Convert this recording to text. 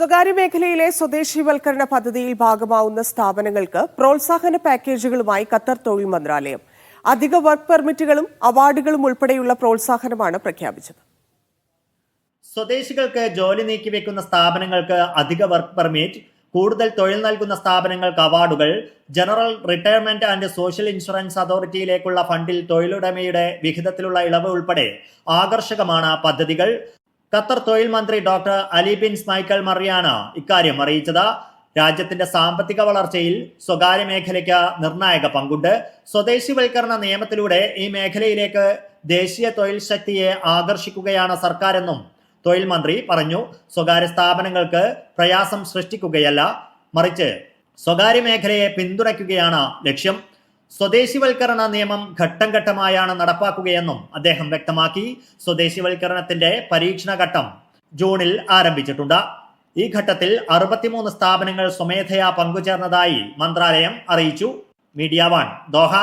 സ്വകാര്യ മേഖലയിലെ സ്വദേശിവൽക്കരണ പദ്ധതിയിൽ ഭാഗമാവുന്ന സ്ഥാപനങ്ങൾക്ക് പ്രോത്സാഹന പാക്കേജുകളുമായി ഖത്തർ തൊഴിൽ മന്ത്രാലയം. അധിക വർക്ക് പെർമിറ്റുകളും അവാർഡുകളും ഉൾപ്പെടെയുള്ള പ്രോത്സാഹനമാണ് പ്രഖ്യാപിച്ചത്. സ്വദേശികൾക്ക് ജോലി നീക്കിവെക്കുന്ന സ്ഥാപനങ്ങൾക്ക് അധിക വർക്ക് പെർമിറ്റ് കൂടുതൽ തൊഴിൽ നൽകുന്ന സ്ഥാപനങ്ങൾക്ക് അവാർഡുകൾ general retirement and social insurance അതോറിറ്റിയിലേക്കുള്ള ഫണ്ടിൽ തൊഴിലുടമയുടെ വിഹിതത്തിലുള്ള ഇളവ് ഉൾപ്പെടെ ആകർഷകമാണ് പദ്ധതികൾ. ഖത്തർ തൊഴിൽ മന്ത്രി ഡോക്ടർ അലി ബിൻ സ്മൈക്കൽ മറിയാണ് ഇക്കാര്യം അറിയിച്ചത്. രാജ്യത്തിന്റെ സാമ്പത്തിക വളർച്ചയിൽ സ്വകാര്യ മേഖലയ്ക്ക് നിർണായക പങ്കുണ്ട്. സ്വദേശിവൽക്കരണ നിയമത്തിലൂടെ ഈ മേഖലയിലേക്ക് ദേശീയ തൊഴിൽ ശക്തിയെ ആകർഷിക്കുകയാണ് സർക്കാരെന്നും തൊഴിൽ മന്ത്രി പറഞ്ഞു. സ്വകാര്യ സ്ഥാപനങ്ങൾക്ക് പ്രയാസം സൃഷ്ടിക്കുകയല്ല മറിച്ച് സ്വകാര്യ മേഖലയെ പിന്തുണയ്ക്കുകയാണ് ലക്ഷ്യം. സ്വദേശിവൽക്കരണ നിയമം ഘട്ടം ഘട്ടമായാണ് നടപ്പാക്കുകയെന്നും അദ്ദേഹം വ്യക്തമാക്കി. സ്വദേശിവൽക്കരണത്തിന്റെ പരീക്ഷണ ഘട്ടം ജൂണിൽ ആരംഭിച്ചിട്ടുണ്ട്. ഈ ഘട്ടത്തിൽ അറുപത്തിമൂന്ന് സ്ഥാപനങ്ങൾ സ്വമേധയാ പങ്കുചേർന്നതായി മന്ത്രാലയം അറിയിച്ചു. Media one Doha.